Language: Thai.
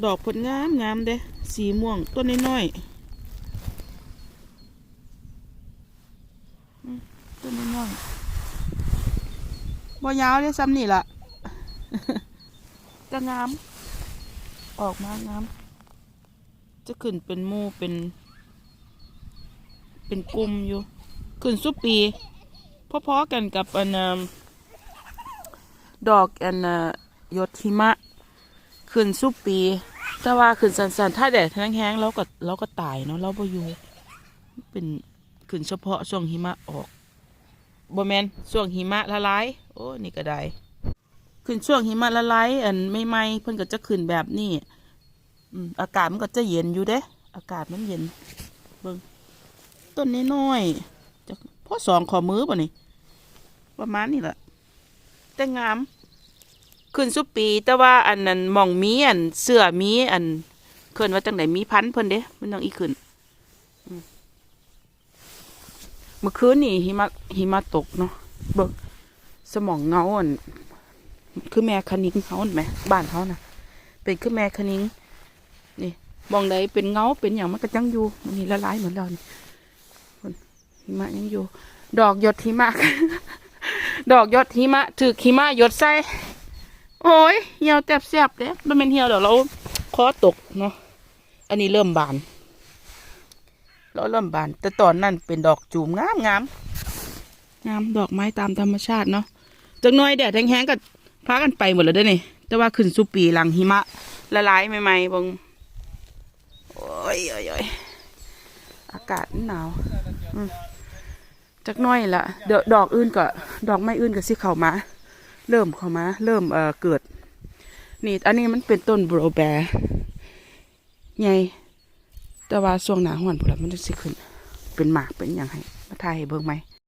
ดอกผลงามงามเด้สีม่วงต้นน้อยๆต้นน้อยๆบ่ยาวเด้ซ้ำนี่ล่ะก็งาม ออกมางาม จะขึ้นเป็นมูเป็น เป็นกลุ่มอยู่ ขึ้นสุปปีพอๆกันกับอันดอกอันยศหิมะ ขึ้นสุปปี แต่ว่าขึ้นสันๆถ้าแดดแห้งๆเราก็เราก็ตายเนาะเราบ่อยู่เป็นขึ้นเฉพาะช่วงหิมะออกบ่แมนช่วงหิมะละลายโอ้นี่ก็ได้ขึ้นช่วงหิมะละลายอันไม่ไม่เพิ่นก็จะขึ้นแบบนี้อืมอากาศมันก็จะเย็นอยู่เด้ อากาศมันเย็น เบิ่งต้นน้อยๆจะพอสองขอมือป่ะนี่ประมาณนี้แหละแต่งาม ขึ้นสุปี แต่ว่าอันนั้นมองมีอันเสื้อมีอันเคินว่าจังไหนมีพันเพิ่นเด้มันต้องอีขึ้นเมื่อคืนนี่หิมะหิมะตกเนาะเบิ่งสมองเงาอันคือแม่คณิงเขาเห็นไหมบ้านเขานะเป็นคือแม่คณิงนี่มองใดเป็นเงาเป็นอย่างมันก็ยังอยู่มันนี่ละลายเหมือนเรานี่คนหิมะยังอยู่ ดอกหยดหิมะ ดอกหยดหิมะถือหิมะยดใส่ โอ้ยเหี่ยวแตบแสบเด้มันเป็นเหี่ยวเดี๋ยวเราคอตกเนาะ อันนี้เริ่มบาน เราเริ่มบาน แต่ตอนนั้นเป็นดอกจูมงามงามงามดอกไม้ตามธรรมชาติเนาะจักหน้อยแดดแห้งๆก็พากันไปหมดแล้วเด้อนี่ แต่ว่าขึ้นสุปีหลังหิมะ ละลายใหม่ๆเบงโอ้ยโอ้ยโอ้ยอากาศหนาวอืมจักหน้อยละเดยวดอกอื่นก็ดอกไม้อื่นก็สิเข้ามา เริ่มเข้ามา เริ่มเอ่อเกิด นี่ อันนี้มันเป็นต้นบรแบร์ไงแต่ว่าช่วงหนาห้อนพวกเรามันจะสิขึ้น เป็นหมากเป็นอย่างไรมาทายให้เบิ่งไหม